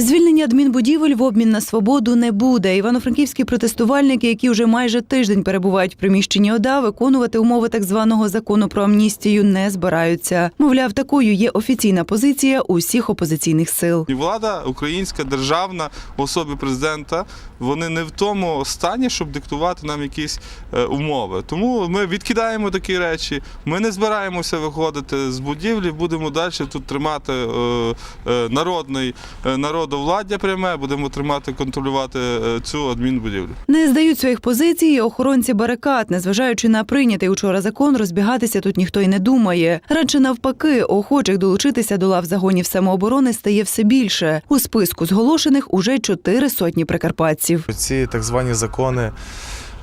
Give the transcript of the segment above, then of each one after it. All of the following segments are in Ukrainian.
Звільнення адмінбудівель в обмін на свободу не буде. Івано-франківські протестувальники, які вже майже тиждень перебувають в приміщенні ОДА, виконувати умови так званого закону про амністію не збираються. Мовляв, такою є офіційна позиція усіх опозиційних сил. Влада українська державна в особі президента. Вони не в тому стані, щоб диктувати нам якісь е, умови. Тому ми відкидаємо такі речі. Ми не збираємося виходити з будівлі. Будемо далі тут тримати е, е, народний е, народовладдя пряме. Будемо тримати контролювати е, цю адмінбудівлю. Не здають своїх позицій і охоронці барикад, незважаючи на прийнятий учора закон, розбігатися тут ніхто й не думає. Радше навпаки, охочих долучитися до лав загонів самооборони стає все більше. У списку зголошених уже чотири сотні прикарпатців. Ці так звані закони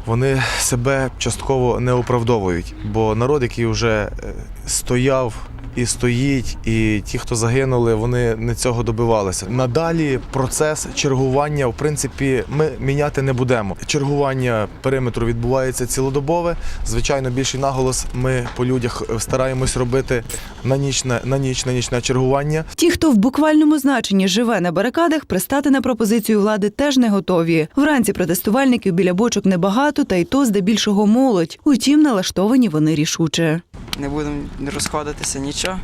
вони себе частково не оправдовують, бо народ, який вже е, стояв і стоїть, і ті, хто загинули, вони не цього добивалися. Надалі процес чергування, в принципі, ми міняти не будемо. Чергування периметру відбувається цілодобове. Звичайно, більший наголос ми по людях стараємось робити на нічне, на ніч, нічне чергування. Ті, хто в буквальному значенні живе на барикадах, пристати на пропозицію влади теж не готові. Вранці протестувальників біля бочок небагато, та й то здебільшого молодь. Утім, налаштовані вони рішуче. Не будемо розходитися нічого.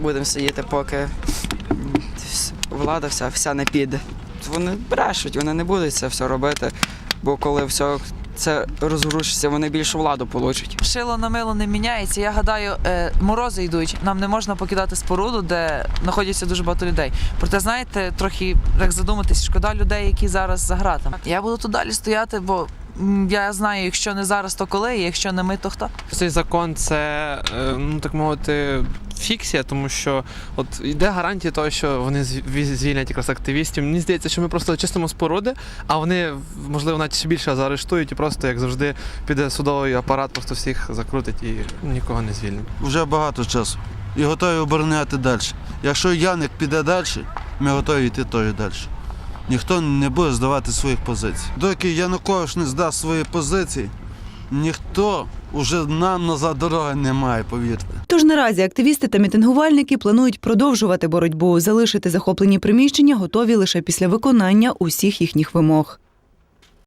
Будемо сидіти, поки влада вся, вся не піде. Вони брешуть, вони не будуть це все робити, бо коли все це розрушиться, вони більшу владу получать. Шило на мило не міняється. Я гадаю, е, морози йдуть. Нам не можна покидати споруду, де знаходяться дуже багато людей. Проте, знаєте, трохи як задуматись, шкода людей, які зараз за гратами. Я буду тут далі стояти, бо я знаю, якщо не зараз, то коли, і якщо не ми, то хто. Цей закон це, е, ну так мовити, фіксія, тому що от йде гарантія того, що вони звільнять якраз активістів. Мені здається, що ми просто чистимо споруди, а вони, можливо, навіть ще більше заарештують і просто, як завжди, піде судовий апарат, просто всіх закрутить і нікого не звільнить. вже багато часу і готові обороняти далі. Якщо Яник піде далі, ми готові йти теж далі. Ніхто не буде здавати своїх позицій. Доки Янукович не здасть свої позиції, ніхто вже нам назад дороги немає, повірте. Тож наразі активісти та мітингувальники планують продовжувати боротьбу, залишити захоплені приміщення готові лише після виконання усіх їхніх вимог.